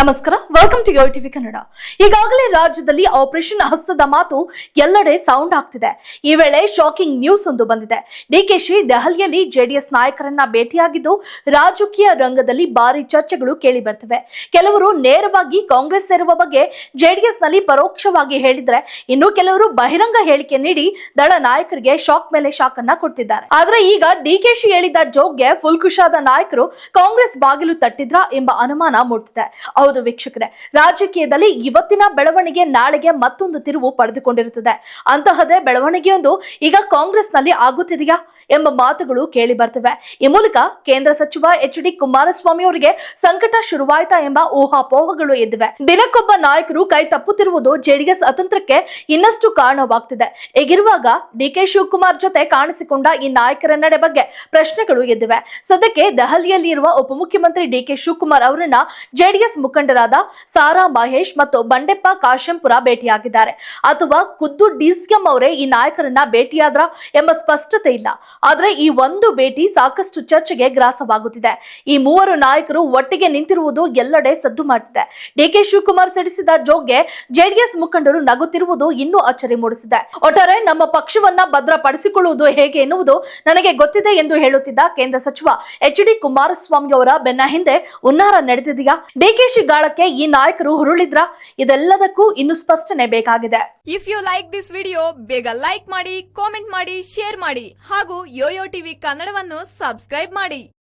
ನಮಸ್ಕಾರ. Welcome to Yo TV Kannada ಈಗಾಗಲೇ ರಾಜ್ಯದಲ್ಲಿ ಆಪರೇಷನ್ ಹಸ್ತದ ಮಾತು ಎಲ್ಲೆಡೆ ಸೌಂಡ್ ಆಗ್ತಿದೆ. ಈ ವೇಳೆ ಶಾಕಿಂಗ್ ನ್ಯೂಸ್ ಒಂದು ಬಂದಿದೆ. ಡಿಕೆಶಿ ದೆಹಲಿಯಲ್ಲಿ ಜೆಡಿಎಸ್ ನಾಯಕರನ್ನ ಭೇಟಿಯಾಗಿದ್ದು ರಾಜಕೀಯ ರಂಗದಲ್ಲಿ ಭಾರಿ ಚರ್ಚೆಗಳು ಕೇಳಿ ಬರ್ತವೆ. ಕೆಲವರು ನೇರವಾಗಿ ಕಾಂಗ್ರೆಸ್ ಸೇರುವ ಬಗ್ಗೆ ಜೆಡಿಎಸ್ನಲ್ಲಿ ಪರೋಕ್ಷವಾಗಿ ಹೇಳಿದ್ರೆ ಇನ್ನು ಕೆಲವರು ಬಹಿರಂಗ ಹೇಳಿಕೆ ನೀಡಿ ದಳ ನಾಯಕರಿಗೆ ಶಾಕ್ ಮೇಲೆ ಶಾಕ್ ಅನ್ನ ಕೊಡ್ತಿದ್ದಾರೆ. ಆದ್ರೆ ಈಗ ಡಿಕೆಶಿ ಹೇಳಿದ ಜೋಗ್ಗೆ ಫುಲ್ ಖುಷಾದ ನಾಯಕರು ಕಾಂಗ್ರೆಸ್ ಬಾಗಿಲು ತಟ್ಟಿದ್ರಾ ಎಂಬ ಅನುಮಾನ ಮೂಡ್ತಿದೆ. ಹೌದು ವೀಕ್ಷಕರೇ. ರಾಜಕೀಯದಲ್ಲಿ ಇವತ್ತಿನ ಬೆಳವಣಿಗೆ ನಾಳೆಗೆ ಮತ್ತೊಂದು ತಿರುವು ಪಡೆದುಕೊಂಡಿರುತ್ತದೆ. ಅಂತಹದೇ ಬೆಳವಣಿಗೆಯೊಂದು ಈಗ ಕಾಂಗ್ರೆಸ್ನಲ್ಲಿ ಆಗುತ್ತಿದೆಯಾ ಎಂಬ ಮಾತುಗಳು ಕೇಳಿ ಬರ್ತವೆ. ಈ ಮೂಲಕ ಕೇಂದ್ರ ಸಚಿವ ಎಚ್ ಡಿ ಕುಮಾರಸ್ವಾಮಿ ಅವರಿಗೆ ಸಂಕಟ ಶುರುವಾಯ್ತಾ ಎಂಬ ಊಹಾಪೋಹಗಳು ಎದ್ದಿವೆ. ದಿನಕ್ಕೊಬ್ಬ ನಾಯಕರು ಕೈ ತಪ್ಪುತ್ತಿರುವುದು ಜೆಡಿಎಸ್ ಅತಂತ್ರಕ್ಕೆ ಇನ್ನಷ್ಟು ಕಾರಣವಾಗ್ತಿದೆ. ಹೀಗಿರುವಾಗ ಡಿಕೆ ಶಿವಕುಮಾರ್ ಜೊತೆ ಕಾಣಿಸಿಕೊಂಡ ಈ ನಾಯಕರ ನಡೆ ಬಗ್ಗೆ ಪ್ರಶ್ನೆಗಳು ಎದ್ದಿವೆ. ಸದ್ಯಕ್ಕೆ ದೆಹಲಿಯಲ್ಲಿ ಇರುವ ಉಪಮುಖ್ಯಮಂತ್ರಿ ಡಿಕೆ ಶಿವಕುಮಾರ್ ಅವರನ್ನ ಜೆಡಿಎಸ್ ಮುಖಂಡರಾದ ಸಾರಾ ಮಹೇಶ್ ಮತ್ತು ಬಂಡೆಪ್ಪ ಕಾಶೆಂಪುರ ಭೇಟಿಯಾಗಿದ್ದಾರೆ. ಅಥವಾ ಖುದ್ದು ಡಿಸಿಎಂ ಅವರೇ ಈ ನಾಯಕರನ್ನ ಭೇಟಿಯಾದ್ರ ಎಂಬ ಸ್ಪಷ್ಟತೆ ಇಲ್ಲ. ಆದ್ರೆ ಈ ಒಂದು ಭೇಟಿ ಸಾಕಷ್ಟು ಚರ್ಚೆಗೆ ಗ್ರಾಸವಾಗುತ್ತಿದೆ. ಈ ಮೂವರು ನಾಯಕರು ಒಟ್ಟಿಗೆ ನಿಂತಿರುವುದು ಎಲ್ಲೆಡೆ ಸದ್ದು ಮಾಡಿದೆ ಡಿಕೆ ಶಿವಕುಮಾರ್ ಸಿಡಿಸಿದ ಜೋಗ್ಗೆ ಜೆಡಿಎಸ್ ಮುಖಂಡರು ನಗುತ್ತಿರುವುದು ಇನ್ನೂ ಅಚ್ಚರಿ ಮೂಡಿಸಿದೆ. ಒಟ್ಟಾರೆ ನಮ್ಮ ಪಕ್ಷವನ್ನ ಭದ್ರಪಡಿಸಿಕೊಳ್ಳುವುದು ಹೇಗೆ ಎನ್ನುವುದು ನನಗೆ ಗೊತ್ತಿದೆ ಎಂದು ಹೇಳುತ್ತಿದ್ದ ಕೇಂದ್ರ ಸಚಿವ ಎಚ್ ಡಿ ಕುಮಾರಸ್ವಾಮಿ ಅವರ ಬೆನ್ನ ಹಿಂದೆ ಉನ್ನಾರ ನಡೆದಿದೆಯಾ? ಡಿಕೆಶಿ ಗಾಳಕ್ಕೆ ಈ ನಾಯಕರು ಹುರುಳಿದ್ರ ಇದೆಲ್ಲದಕ್ಕೂ ಇನ್ನು ಸ್ಪಷ್ಟನೆ ಬೇಕಾಗಿದೆ. If you like this video ಬೇಗ ಲೈಕ್ ಮಾಡಿ ಕಾಮೆಂಟ್ ಮಾಡಿ ಶೇರ್ ಮಾಡಿ ಹಾಗೂ ಯೋಯೋ ಟಿವಿ ಕನ್ನಡವನ್ನು ಸಬ್ಸ್ಕ್ರೈಬ್ ಮಾಡಿ.